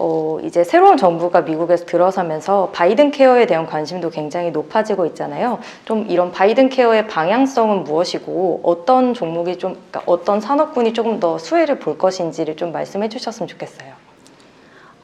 어, 이제 새로운 정부가 미국에서 들어서면서 바이든 케어에 대한 관심도 굉장히 높아지고 있잖아요. 좀 이런 바이든 케어의 방향성은 무엇이고 어떤 종목이 좀 그러니까 어떤 산업군이 조금 더 수혜를 볼 것인지를 좀 말씀해 주셨으면 좋겠어요.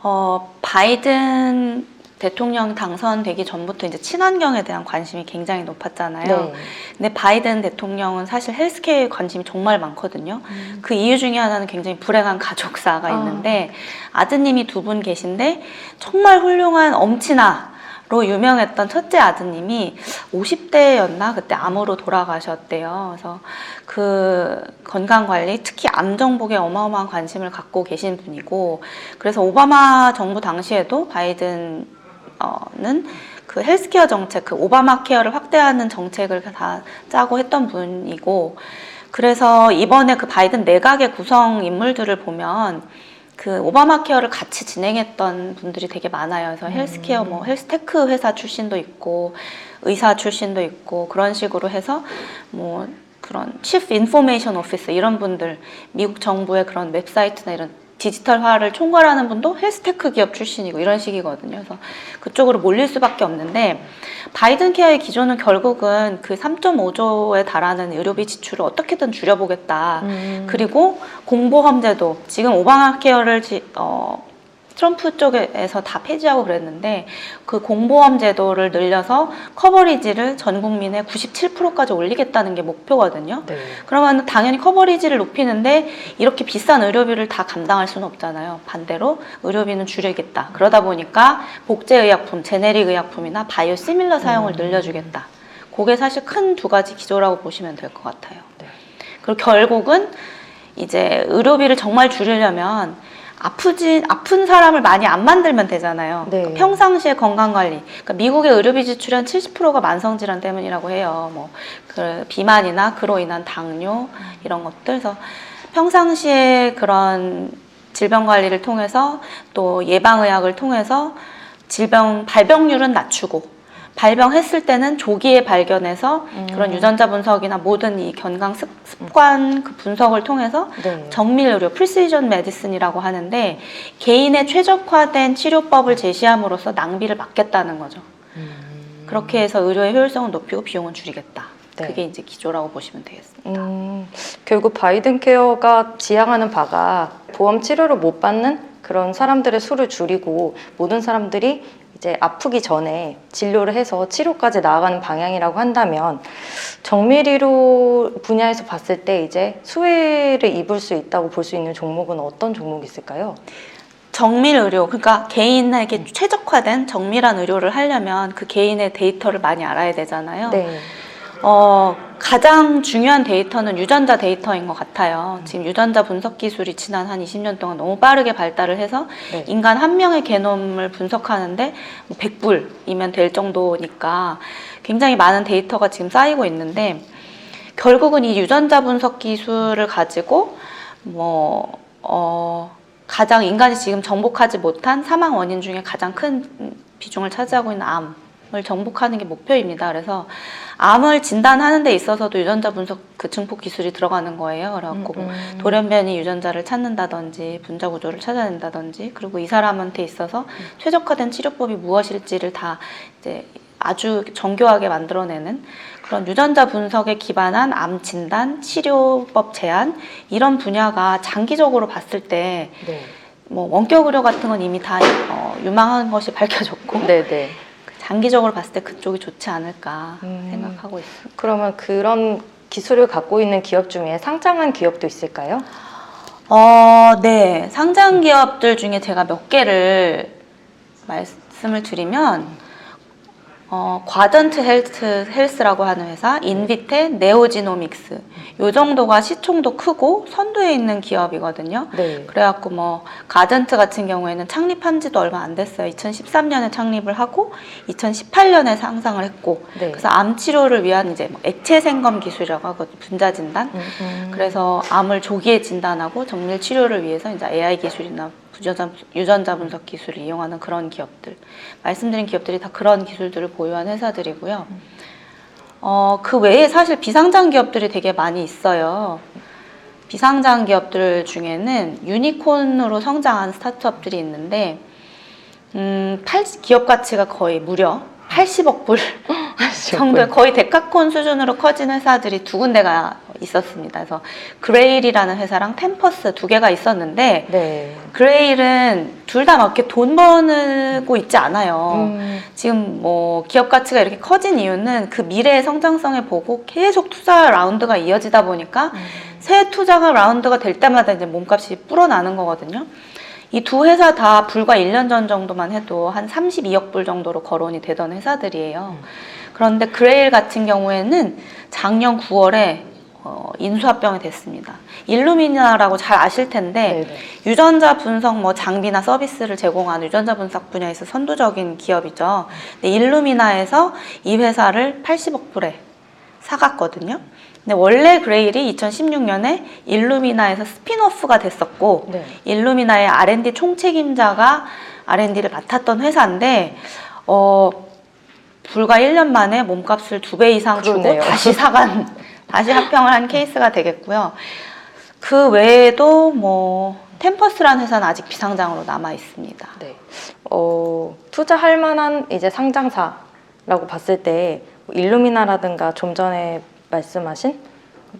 어, 바이든 대통령 당선되기 전부터 이제 친환경에 대한 관심이 굉장히 높았잖아요. 네. 근데 바이든 대통령은 사실 헬스케어에 관심이 정말 많거든요. 그 이유 중에 하나는 굉장히 불행한 가족사가 아. 있는데 아드님이 두 분 계신데 정말 훌륭한 엄친아 로 유명했던 첫째 아드님이 50대였나 그때 암으로 돌아가셨대요. 그래서 그 건강 관리 특히 암 정복에 어마어마한 관심을 갖고 계신 분이고 그래서 오바마 정부 당시에도 바이든 어 는 그 헬스케어 정책, 그 오바마 케어를 확대하는 정책을 다 짜고 했던 분이고 그래서 이번에 그 바이든 내각의 구성 인물들을 보면 그 오바마 케어를 같이 진행했던 분들이 되게 많아요. 그래서 헬스케어 뭐 헬스테크 회사 출신도 있고 의사 출신도 있고 그런 식으로 해서 뭐 그런 치프 인포메이션 오피스 이런 분들 미국 정부의 그런 웹사이트나 이런 디지털화를 총괄하는 분도 헬스테크 기업 출신이고 이런 식이거든요. 그래서 그쪽으로 몰릴 수밖에 없는데 바이든 케어의 기조는 결국은 그 3.5조에 달하는 의료비 지출을 어떻게든 줄여보겠다. 음. 그리고 공보험제도 지금 오바마 케어를 지, 어, 트럼프 쪽에서 다 폐지하고 그랬는데 그 공보험 제도를 늘려서 커버리지를 전 국민의 97%까지 올리겠다는 게 목표거든요. 네. 그러면 당연히 커버리지를 높이는데 이렇게 비싼 의료비를 다 감당할 수는 없잖아요. 반대로 의료비는 줄이겠다. 그러다 보니까 복제의약품, 제네릭 의약품이나 바이오 시밀러 사용을 늘려주겠다. 그게 사실 큰 두 가지 기조라고 보시면 될 것 같아요. 네. 그리고 결국은 이제 의료비를 정말 줄이려면 아프지 아픈 사람을 많이 안 만들면 되잖아요. 네. 그러니까 평상시에 건강 관리. 그러니까 미국의 의료비 지출의 한 70%가 만성 질환 때문이라고 해요. 뭐 그 비만이나 그로 인한 당뇨 이런 것들. 그래서 평상시에 그런 질병 관리를 통해서 또 예방 의학을 통해서 질병 발병률은 낮추고 발병했을 때는 조기에 발견해서 그런 유전자 분석이나 모든 이 건강 습- 습관 그 분석을 통해서 네. 정밀 의료, 프리시전 메디슨이라고 하는데 개인의 최적화된 치료법을 제시함으로써 낭비를 막겠다는 거죠. 음. 그렇게 해서 의료의 효율성을 높이고 비용은 줄이겠다. 네. 그게 이제 기조라고 보시면 되겠습니다. 음, 결국 바이든 케어가 지향하는 바가 보험 치료를 못 받는 그런 사람들의 수를 줄이고 모든 사람들이 이제 아프기 전에 진료를 해서 치료까지 나아가는 방향이라고 한다면 정밀의료 분야에서 봤을 때 이제 수혜를 입을 수 있다고 볼 수 있는 종목은 어떤 종목이 있을까요? 정밀 의료, 그러니까 개인에게 최적화된 정밀한 의료를 하려면 그 개인의 데이터를 많이 알아야 되잖아요. 네. 어, 가장 중요한 데이터는 유전자 데이터인 것 같아요. 지금 유전자 분석 기술이 지난 한 20년 동안 너무 빠르게 발달을 해서 네. 인간 한 명의 게놈을 분석하는데 뭐 100불이면 될 정도니까 굉장히 많은 데이터가 지금 쌓이고 있는데 결국은 이 유전자 분석 기술을 가지고 뭐, 어, 가장 인간이 지금 정복하지 못한 사망 원인 중에 가장 큰 비중을 차지하고 있는 암 을 정복하는 게 목표입니다. 그래서 암을 진단하는 데 있어서도 유전자 분석 그 증폭 기술이 들어가는 거예요. 그래갖고 음, 음. 돌연변이 유전자를 찾는다든지 분자 구조를 찾아낸다든지 그리고 이 사람한테 있어서 최적화된 치료법이 무엇일지를 다 이제 아주 정교하게 만들어내는 그런 유전자 분석에 기반한 암 진단, 치료법 제안 이런 분야가 장기적으로 봤을 때 네. 뭐 원격 의료 같은 건 이미 다 어, 유망한 것이 밝혀졌고 네, 네. 장기적으로 봤을 때 그쪽이 좋지 않을까 음. 생각하고 있습니다. 그러면 그런 기술을 갖고 있는 기업 중에 상장한 기업도 있을까요? 어, 네. 상장 기업들 중에 제가 몇 개를 말씀을 드리면 어, 과던트 헬스, 헬스라고 하는 회사, 인비테, 네오지노믹스 요 정도가 시총도 크고 선두에 있는 기업이거든요. 네. 그래갖고 뭐 가전트 같은 경우에는 창립한 지도 얼마 안 됐어요. 2013년에 창립을 하고 2018년에 상상을 했고 네. 그래서 암 치료를 위한 이제 뭐 액체 생검 기술이라고 하거든요. 분자 진단. 음, 음. 그래서 암을 조기에 진단하고 정밀 치료를 위해서 이제 AI 기술이나 유전자, 유전자 분석 기술을 이용하는 그런 기업들. 말씀드린 기업들이 다 그런 기술들을 보유한 회사들이고요. 어, 그 외에 사실 비상장 기업들이 되게 많이 있어요. 비상장 기업들 중에는 유니콘으로 성장한 스타트업들이 있는데 음, 80, 기업 가치가 거의 무려 80억 불 정도의 거의 데카콘 수준으로 커진 회사들이 두 군데가 있었습니다. 그래서 그레일이라는 회사랑 템퍼스 두 개가 있었는데 네. 그레일은 둘 다 막 이렇게 돈 버고 있지 않아요. 음, 지금 뭐 기업 가치가 이렇게 커진 이유는 그 미래의 성장성에 보고 계속 투자 라운드가 이어지다 보니까 새 투자가 라운드가 될 때마다 이제 몸값이 불어나는 거거든요. 이 두 회사 다 불과 1년 전 정도만 해도 한 32억 불 정도로 거론이 되던 회사들이에요. 그런데 그레일 같은 경우에는 작년 9월에 어, 인수합병이 됐습니다. 일루미나라고 잘 아실 텐데 네네. 유전자 분석 뭐 장비나 서비스를 제공하는 유전자 분석 분야에서 선두적인 기업이죠. 근데 일루미나에서 이 회사를 80억 불에 사갔거든요. 근데 원래 그레일이 2016년에 일루미나에서 스피노프가 됐었고 네. 일루미나의 R&D 총책임자가 R&D를 맡았던 회사인데 어 불과 1년 만에 몸값을 두 배 이상 주고 그러네요. 다시 사간 다시 합병을 한 케이스가 되겠고요. 그 외에도 뭐 템퍼스라는 회사는 아직 비상장으로 남아 있습니다. 네. 어, 투자할 만한 이제 상장사라고 봤을 때뭐 일루미나라든가 좀 전에 말씀하신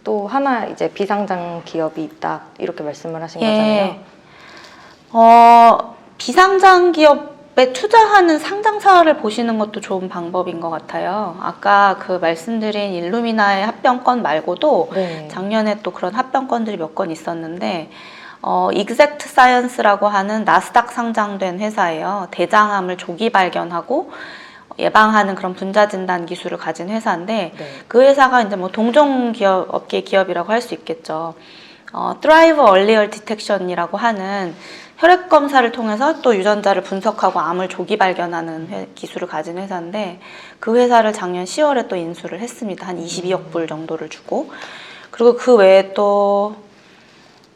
또 하나 이제 비상장 기업이 있다 이렇게 말씀을 하신 거잖아요. 예. 어, 비상장 기업 에 투자하는 상장사를 보시는 것도 좋은 방법인 것 같아요. 아까 그 말씀드린 일루미나의 합병권 말고도 네. 작년에 또 그런 합병권들이 몇 건 있었는데 어, 익젝트 사이언스라고 하는 나스닥 상장된 회사예요. 대장암을 조기 발견하고 예방하는 그런 분자 진단 기술을 가진 회사인데 네. 그 회사가 이제 뭐 동종 기업 업계 기업이라고 할 수 있겠죠. 어, Thrive Earlier Detection이라고 하는 혈액 검사를 통해서 또 유전자를 분석하고 암을 조기 발견하는 회- 기술을 가진 회사인데 그 회사를 작년 10월에 또 인수를 했습니다. 한 22억 불 정도를 주고 그리고 그 외에 또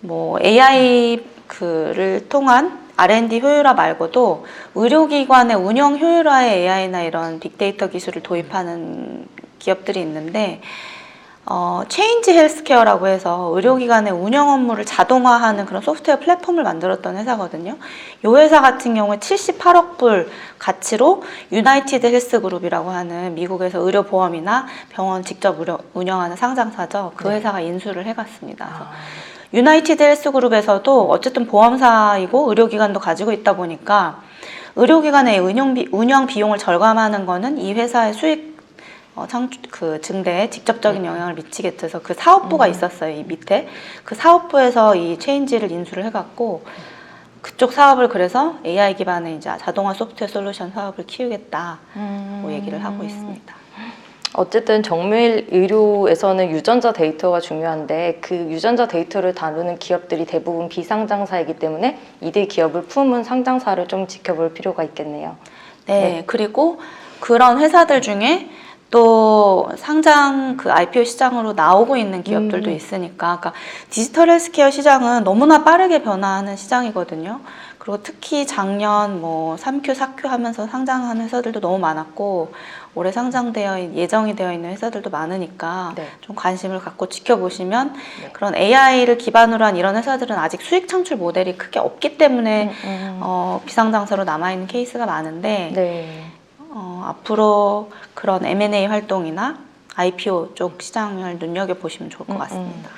뭐 AI 그를 통한 R&D 효율화 말고도 의료기관의 운영 효율화에 AI나 이런 빅데이터 기술을 도입하는 기업들이 있는데 어, 체인지 헬스케어라고 해서 의료기관의 운영 업무를 자동화하는 그런 소프트웨어 플랫폼을 만들었던 회사거든요. 이 회사 같은 경우에 78억 불 가치로 유나이티드 헬스 그룹이라고 하는 미국에서 의료보험이나 병원 직접 의료- 운영하는 상장사죠. 그 네. 회사가 인수를 해갔습니다. 아, 유나이티드 헬스 그룹에서도 어쨌든 보험사이고 의료기관도 가지고 있다 보니까 의료기관의 운영, 비, 운영 비용을 절감하는 거는 이 회사의 수익 어, 상, 그 증대에 직접적인 영향을 미치겠죠. 그래서 그 사업부가 있었어요. 이 밑에. 그 사업부에서 이 체인지를 인수를 해갖고 그쪽 사업을 그래서 AI 기반의 이제 자동화 소프트웨어 솔루션 사업을 키우겠다. 음. 고 얘기를 하고 있습니다. 어쨌든 정밀 의료에서는 유전자 데이터가 중요한데 그 유전자 데이터를 다루는 기업들이 대부분 비상장사이기 때문에 이들 기업을 품은 상장사를 좀 지켜볼 필요가 있겠네요. 네, 네. 그리고 그런 회사들 중에 또 상장 그 IPO 시장으로 나오고 있는 기업들도 음. 있으니까, 그러니까 디지털 헬스케어 시장은 너무나 빠르게 변화하는 시장이거든요. 그리고 특히 작년 뭐 3Q, 4Q 하면서 상장한 회사들도 너무 많았고 올해 상장되어 있- 예정이 되어 있는 회사들도 많으니까 네. 좀 관심을 갖고 지켜보시면 네. 그런 AI를 기반으로 한 이런 회사들은 아직 수익 창출 모델이 크게 없기 때문에 음, 음. 어, 비상장사로 남아 있는 케이스가 많은데 네. 어, 앞으로 그런 M&A 활동이나 IPO 쪽 시장을 눈여겨보시면 좋을 것 음, 음. 같습니다.